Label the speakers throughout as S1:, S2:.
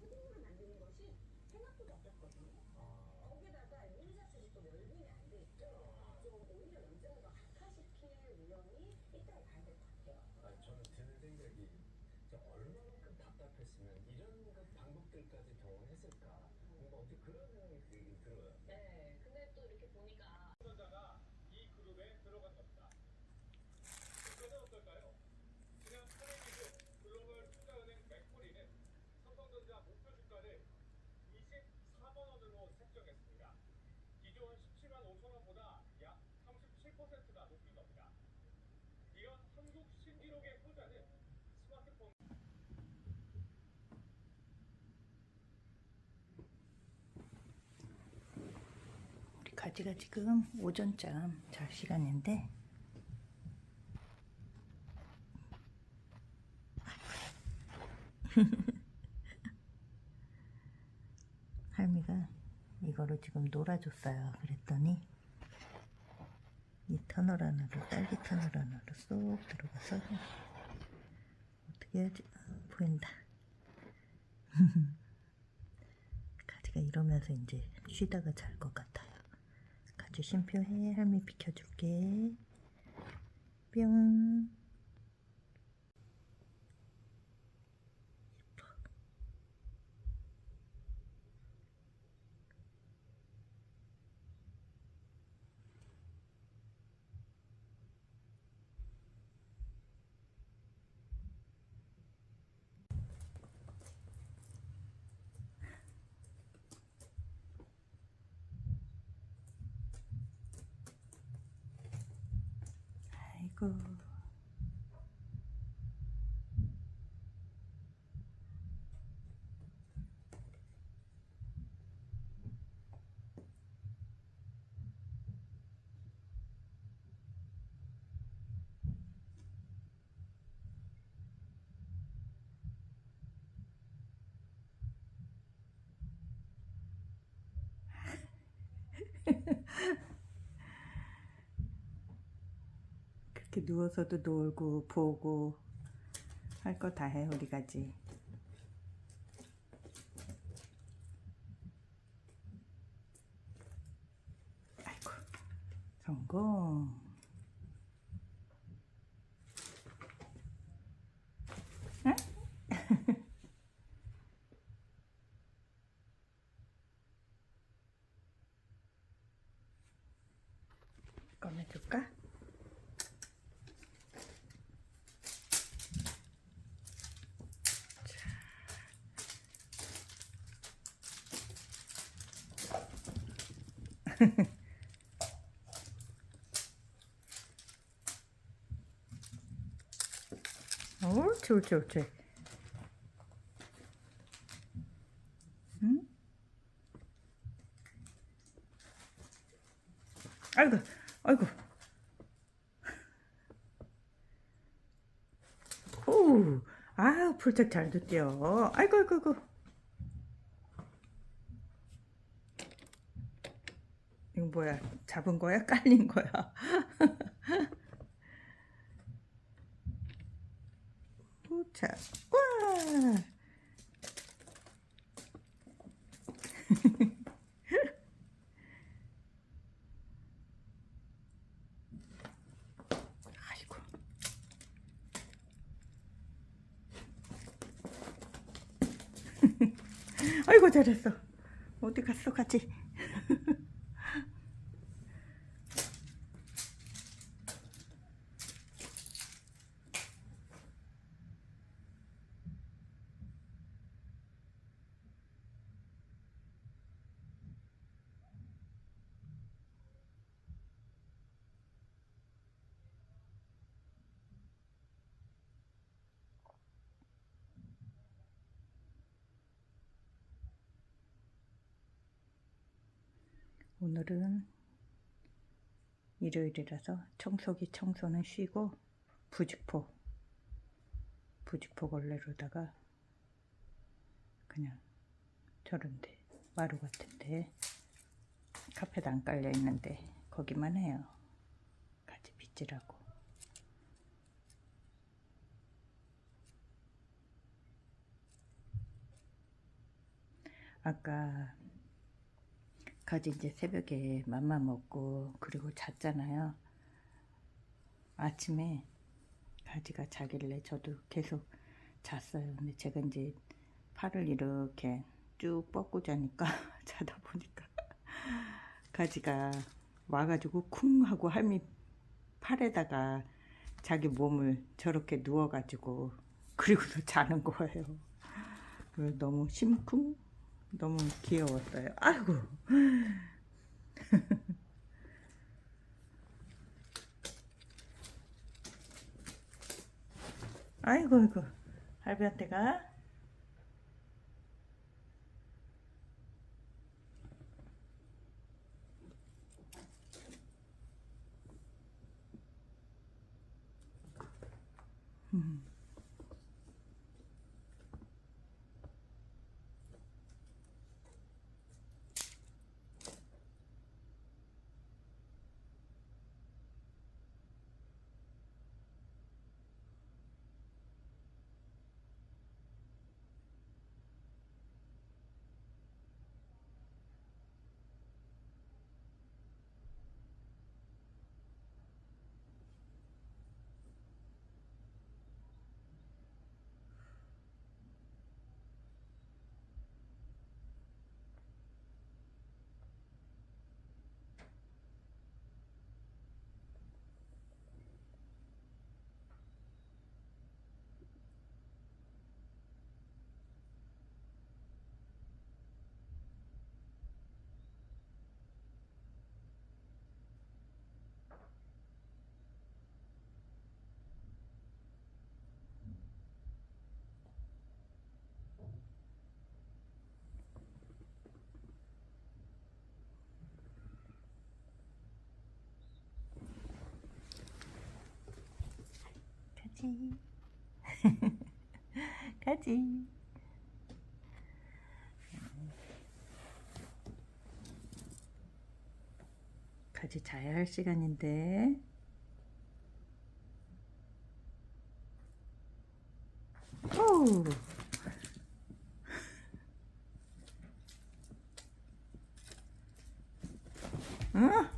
S1: 소금으로 만드는 것이 생각보다 어렵거든요. 거기다가 물 자체도 또 멸균이 안 돼 있죠. 좀 오히려 더 악화시킬 위험이 있다고 봐야 될 것 같아요.
S2: 아, 저는 드는 생각이 저 얼마만큼 답답했으면 이런 그 방법들까지 동원했을까 뭔가 어떻게 그런 생각이 들어요.
S1: 네, 근데 또 이렇게 보니까
S3: 투자자가 이 그룹에 들어간 겁니다. 주가는 어떨까요? 지난 8일 기준 글로벌 투자은행 맥코리는 삼성전자 목표 주가를 24만 원으로 책정했습니다. 기존 17만 5천 원보다 약 37%가 높은 겁니다. 이런 한국 신기록의 효자는 스마트폰
S4: 가지가 지금 오전잠 잘 시간인데 할미가 이거로 지금 놀아줬어요. 그랬더니 이 터널 안으로 딸기 터널 안으로 쏙 들어가서 어떻게 해야지 아, 보인다. 가지가 이러면서 이제 쉬다가 잘 것 같아요. 가지 쉼표해 할미 비켜줄게. 뿅. 예뻐. 아 이고. 그렇게 누워서도 놀고 보고 할 거 다 해 우리 가지. 아이고 성공. 응? 꺼내줄까? 옳지 옳지 옳지. 응? 아이고 아이고. 오, 아 풀짝 잘 듣대요 아이고 아이고 아이고 거 뭐야 잡은 거야 깔린 거야 자, 와! 아이고 잘했어. 어디 갔어, 같이? 오늘은 일요일이라서 청소기 청소는 쉬고 부직포 부직포 걸레로다가 그냥 저런데 마루 같은데 카펫 안 깔려 있는데 거기만 해요. 가지 빗질하고. 아까 가지 이제 새벽에 맘마 먹고 그리고 잤잖아요. 아침에 가지가 자길래 저도 계속 잤어요. 근데 제가 이제 팔을 이렇게 쭉 뻗고 자니까 자다 보니까 가지가 와가지고 쿵 하고 할미 팔에다가 자기 몸을 저렇게 누워가지고 그리고서 자는 거예요. 너무 심쿵 너무 귀여웠어요. 아이고. 아이고 아이고 할비한테 가. 음. 가지. 가지. 가지 자야 할 시간인데. 오. 응?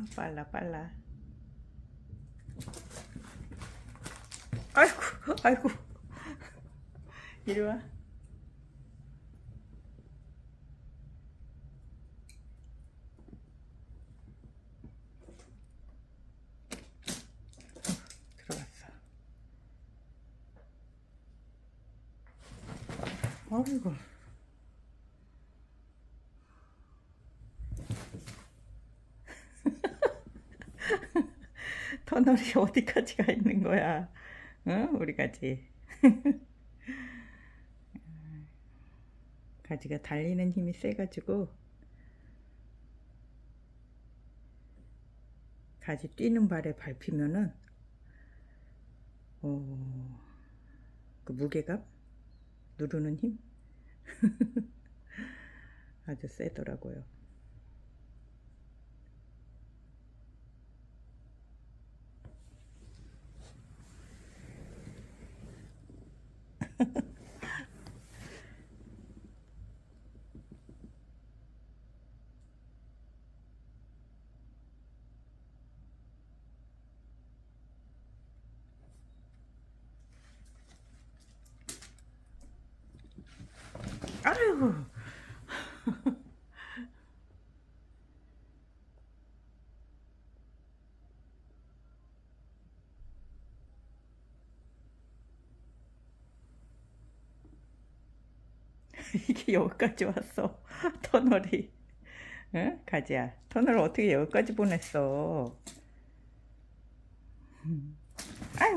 S4: 아, 빨라, 빨라. 아이고, 아이고. 이리 와. 들어갔어. 아이고. 터널이 어디까지 가 있는 거야? 응? 우리 가지. 가지가 달리는 힘이 세가지고 가지 뛰는 발에 밟히면은 어, 그 무게감 누르는 힘 아주 세더라고요. 아이고. 이게 여기까지 왔어. 터널이. 응? 가지야. 터널 어떻게 여기까지 보냈어. 음. 아이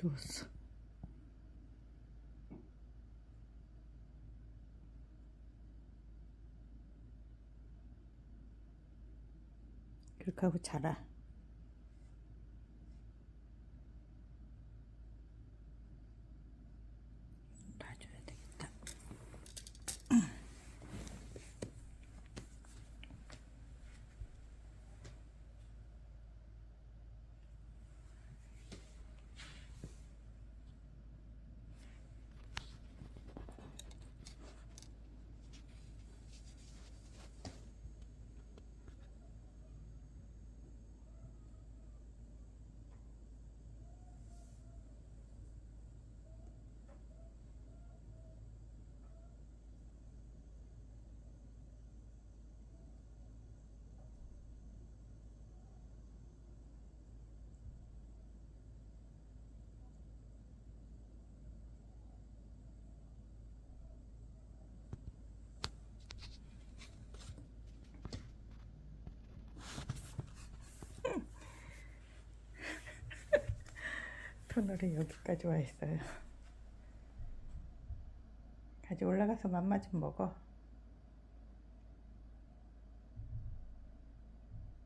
S4: 고. 누웠어. 그렇게 하고 자라. 놔줘야 되겠다. 터널이 여기까지 와 있어요. 가지 올라가서 맘마 좀 먹어.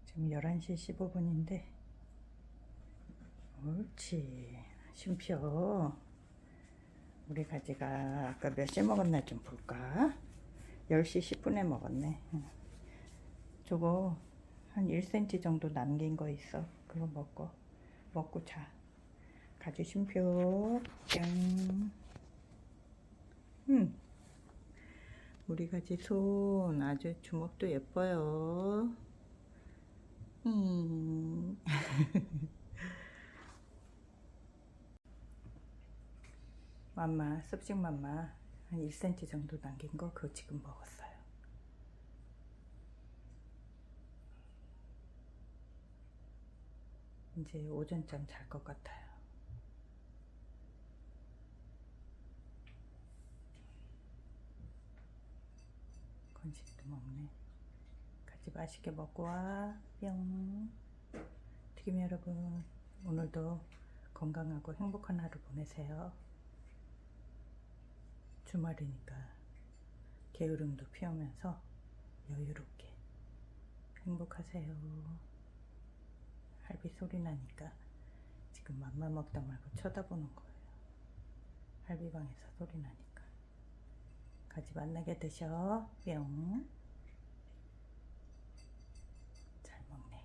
S4: 지금 11시 15분인데. 옳지. 쉼표. 우리 가지가 아까 몇시 먹었나 좀 볼까? 10시 10분에 먹었네. 응. 저거 한 1cm 정도 남긴 거 있어. 그거 먹고, 먹고 자. 가지 쉼표 짠. 음. 우리 가지 손 아주 주먹도 예뻐요. 음. 맘마 습식 맘마 한 1cm 정도 남긴 거 그거 지금 먹었어요. 이제 오전잠 잘 것 같아요. 간식도 먹네. 같이 맛있게 먹고 와. 뿅. 튀김 여러분, 오늘도 건강하고 행복한 하루 보내세요. 주말이니까 게으름도 피우면서 여유롭게 행복하세요. 할비 소리 나니까 지금 맘마 먹다 말고 쳐다보는 거예요. 할비방에서 소리 나니까. 같이 만나게 되셔. 뿅. 잘 먹네.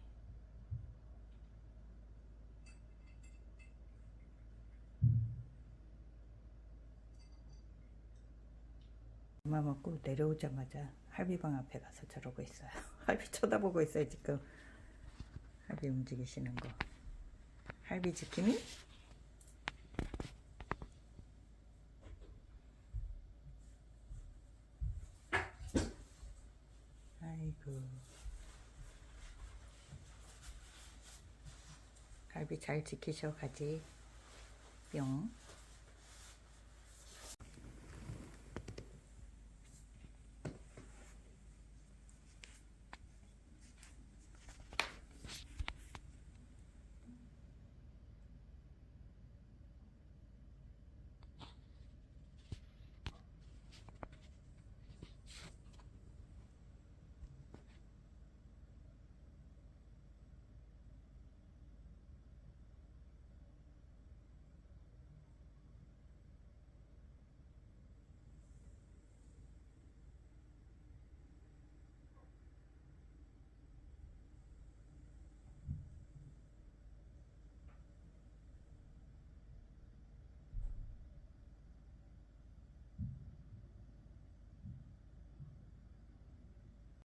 S4: 엄마 먹고 내려오자마자 할비방 앞에 가서 저러고 있어요. 할비 쳐다보고 있어요, 지금. 할비 움직이시는 거. 할비 지킴이? 아이고. 갈비 잘 지키셔 가지. 뿅.